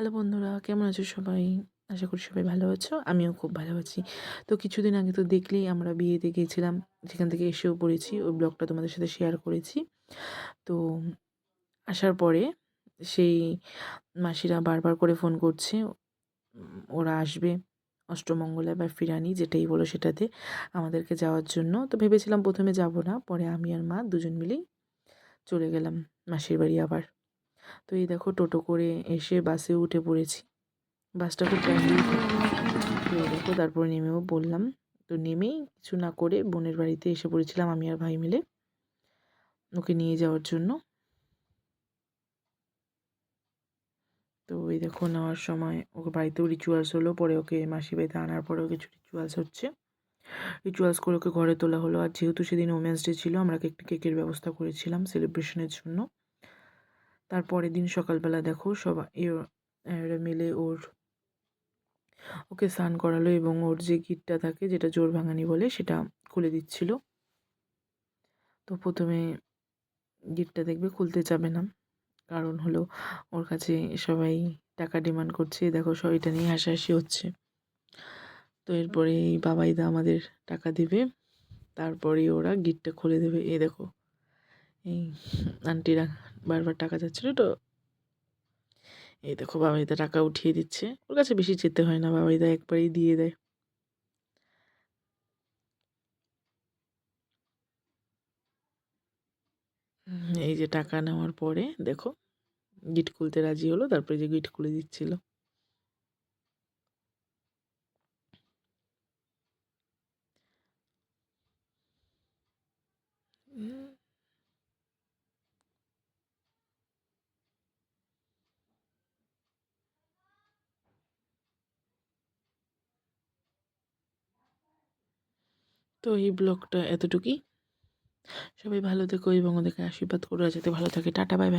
Hello বন্ধুরা, কেমন আছো সবাই? আশা করি সবাই ভালো আছো, আমিও খুব ভালো আছি। তো কিছুদিন আগে তো দেখলেই আমরা বিয়েতে গিয়েছিলাম সেখান থেকে এসেও পড়েছি, ওই ব্লগটা তোমাদের সাথে শেয়ার করেছি। তো আসার পরে সেই মাসিরা বারবার করে ফোন করছে, ওরা আসবে অষ্টমঙ্গলা বা ফিরানি, যেটাই বলো সেটাতে আমাদেরকে যাওয়ার জন্য। তো ভেবেছিলাম প্রথমে যাব না, পরে আমি আর মা দুজন মিলেই চলে গেলাম মাসির বাড়ি আবার। তো এই দেখো টোটো করে এসে বাসে উঠে পড়েছি। বাসটা খুব তো এই দেখো তারপরে নেমেও বললাম। তো নেমেই কিছু না করে বোনের বাড়িতে এসে পড়েছিলাম আমি আর ভাই মিলে। ওকে নিয়ে যাওয়ার জন্য। তো এই দেখো নেওয়ার সময় ওকে বাড়িতেও রিচুয়ালস হলো, পরে ওকে মাসি বাড়িতে আনার পরেও কিছু রিচুয়ালস হচ্ছে। রিচুয়ালস করে ওকে ঘরে তোলা হলো। আর যেহেতু সেদিন ওমেন্স ডে ছিল, আমরা একটি কেকের ব্যবস্থা করেছিলাম সেলিব্রেশনের জন্য। তারপরের দিন সকালবেলা দেখো সবাই এরা মিলে ওর, ওকে স্নান করালো এবং ওর যে গিটটা থাকে যেটা জোর ভাঙানি বলে সেটা খুলে দিচ্ছিল। তো প্রথমে গিটটা দেখবে খুলতে যাবে না। কারণ হলো ওর কাছে সবাই টাকা ডিমান্ড করছে। দেখো সব এটা নিয়ে হাসাহাসি হচ্ছে। তো এরপরে এই বাবাইদা আমাদের টাকা দেবে। তারপরে ওরা গিটটা খুলে দেবে। এ দেখো, এই আন্টিরা বারবার টাকা যাচ্ছিল, তো এই দেখো বাবাইদা টাকা উঠিয়ে দিচ্ছে। ওর কাছে বেশি যেতে হয় না, বাবাইদা একবারই দিয়ে দেয়। এই যে টাকা নেওয়ার পরে দেখো, গিট খুলতে রাজি হলো, তারপরে যে গিট খুলে দিচ্ছিল। তো এই ব্লগটা এতটুকুই। সবাই ভালো থেকো এবং ওদেরকে আশীর্বাদ করো। যাতে ভালো থাকে। Tata, bye bye.